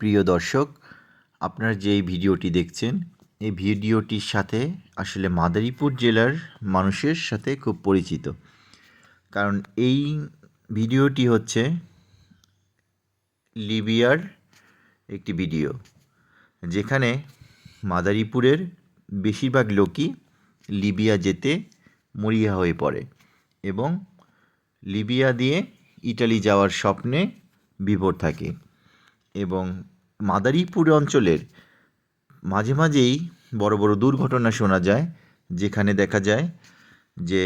প্রিয় দর্শক, আপনারা যে ভিডিওটি দেখছেন, এই ভিডিওটির সাথে আসলে মাদারীপুর জেলার মানুষের সাথে খুব পরিচিত। কারণ এই ভিডিওটি হচ্ছে লিবিয়ার একটি ভিডিও, যেখানে মাদারীপুরের বেশিরভাগ লোকই লিবিয়া যেতে মরিয়া হয়ে পড়ে এবং লিবিয়া দিয়ে ইটালি যাওয়ার স্বপ্নে বিভোর থাকে। এবং মাদারীপুর অঞ্চলের মাঝে মাঝেই বড় বড় দুর্ঘটনা শোনা যায়, যেখানে দেখা যায় যে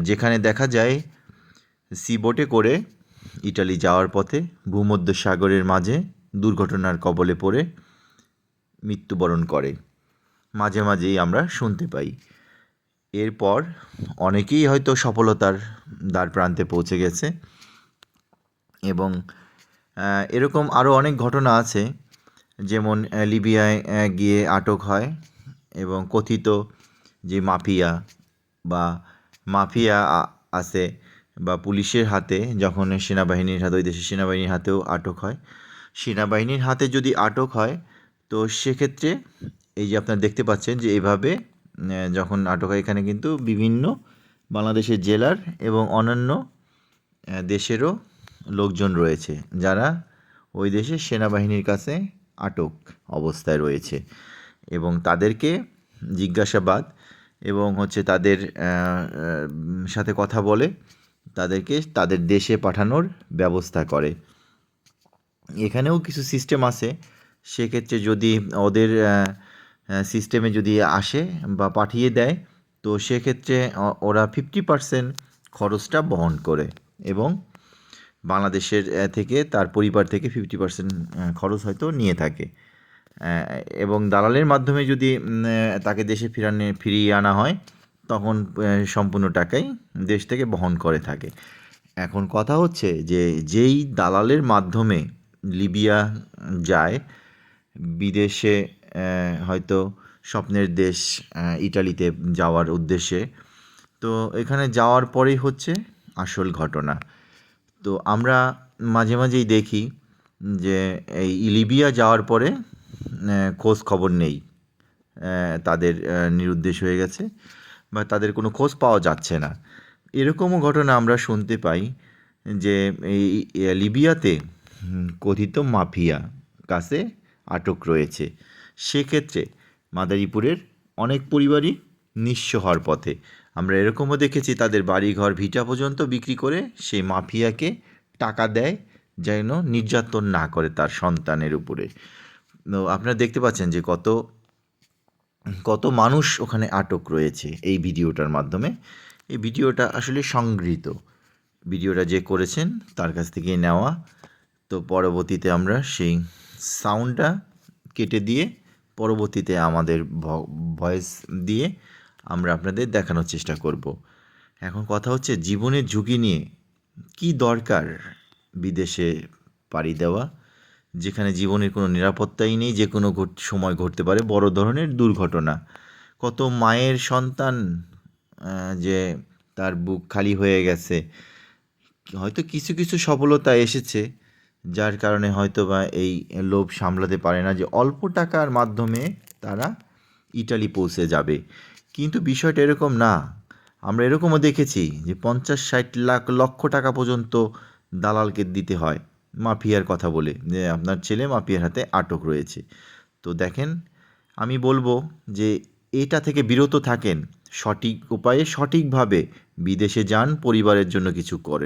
যেখানে দেখা যায় সি বোটে করে ইটালি যাওয়ার পথে ভূমধ্য সাগরের মাঝে দুর্ঘটনার কবলে পড়ে মৃত্যুবরণ করে। মাঝে মাঝেই আমরা শুনতে পাই। এরপর অনেকেই হয়তো সফলতার দ্বার প্রান্তে পৌঁছে গেছে এবং এরকম আরও অনেক ঘটনা আছে, যেমন লিবিয়ায় গিয়ে আটক হয় এবং কথিত যে মাফিয়া বা মাফিয়া আছে বা পুলিশের হাতে, যখন সেনাবাহিনীর হাতে, ওই দেশের সেনাবাহিনীর হাতেও আটক হয়। সেনাবাহিনীর হাতে যদি আটক হয়, তো সেক্ষেত্রে এই যে আপনারা দেখতে পাচ্ছেন যে এভাবে যখন আটক হয়, এখানে কিন্তু বিভিন্ন বাংলাদেশের জেলার এবং অন্যান্য দেশেরও লোকজন রয়েছে যারা ওই দেশের সেনাবাহিনীর কাছে আটক অবস্থায় রয়েছে এবং তাদেরকে জিজ্ঞাসাবাদ এবং হচ্ছে তাদের সাথে কথা বলে তাদেরকে তাদের দেশে পাঠানোর ব্যবস্থা করে। এখানেও কিছু সিস্টেম আছে, সেক্ষেত্রে যদি ওদের সিস্টেমে যদি আসে বা পাঠিয়ে দেয়, তো সেক্ষেত্রে ওরা ফিফটি পার্সেন্ট খরচটা বহন করে এবং বাংলাদেশের থেকে তার পরিবার থেকে ফিফটি পার্সেন্ট খরচ হয়তো নিয়ে থাকে। এবং দালালের মাধ্যমে যদি তাকে দেশে ফিরানে, ফিরিয়ে আনা হয়, তখন সম্পূর্ণ টাকাই দেশ থেকে বহন করে থাকে। এখন কথা হচ্ছে যে, যেই দালালের মাধ্যমে লিবিয়া যায়, বিদেশে হয়তো স্বপ্নের দেশ ইটালিতে যাওয়ার উদ্দেশ্যে, তো এখানে যাওয়ার পরেই হচ্ছে আসল ঘটনা। তো আমরা মাঝে মাঝেই দেখি যে এই লিবিয়া যাওয়ার পরে খোঁজ খবর নেই। তাদের নিরুদ্দেশ হয়ে গেছে বা তাদের কোনো খোঁজ পাওয়া যাচ্ছে না। এরকমও ঘটনা আমরা শুনতে পাই যে এই লিবিয়াতে কথিত মাফিয়া কাছে আটক রয়েছে। সেক্ষেত্রে মাদারীপুরের অনেক পরিবারই নিঃস্ব হওয়ার পথে। আমরা এরকমও দেখেছি তাদের বাড়িঘর ভিটা পর্যন্ত বিক্রি করে সেই মাফিয়াকে টাকা দেয় যেন নির্যাতন না করে তার সন্তানের উপরে। আপনারা দেখতে পাচ্ছেন যে কত কত মানুষ ওখানে আটক রয়েছে এই ভিডিওটার মাধ্যমে। এই ভিডিওটা আসলে সংগৃহীত। ভিডিওটা যে করেছেন তার কাছ থেকে নেওয়া। তো পরবর্তীতে আমরা সেই সাউন্ডটা কেটে দিয়ে পরবর্তীতে আমাদের ভয়েস দিয়ে আমরা আপনাদের দেখানোর চেষ্টা করব। এখন কথা হচ্ছে জীবনের ঝুঁকি নিয়ে। কি দরকার বিদেশে পাড়ি দেওয়া? যেখানে জীবনের কোনো নিরাপত্তাই নেই, যে কোনো সময় ঘটতে পারে বড় ধরনের দুর্ঘটনা। কত মায়ের সন্তান যে তার বুক খালি হয়ে গেছে। হয়তো কিছু কিছু সফলতা এসেছে, যার কারণে হয়তো বা এই লোভ সামলাতে পারে না যে অল্প টাকার মাধ্যমে তারা ইটালি পৌঁছে যাবে। কিন্তু বিষয়টা এরকম না। আমরা এরকমও দেখেছি যে পঞ্চাশ ষাট লাখ, লক্ষ টাকা পর্যন্ত দালালকে দিতে হয় মাফিয়ার কথা বলে যে আপনার ছেলে মাফিয়ার হাতে আটক রয়েছে। তো দেখেন, আমি বলব যে এটা থেকে বিরত থাকেন, সঠিক উপায়ে সঠিকভাবে বিদেশে যান, পরিবারের জন্য কিছু করেন।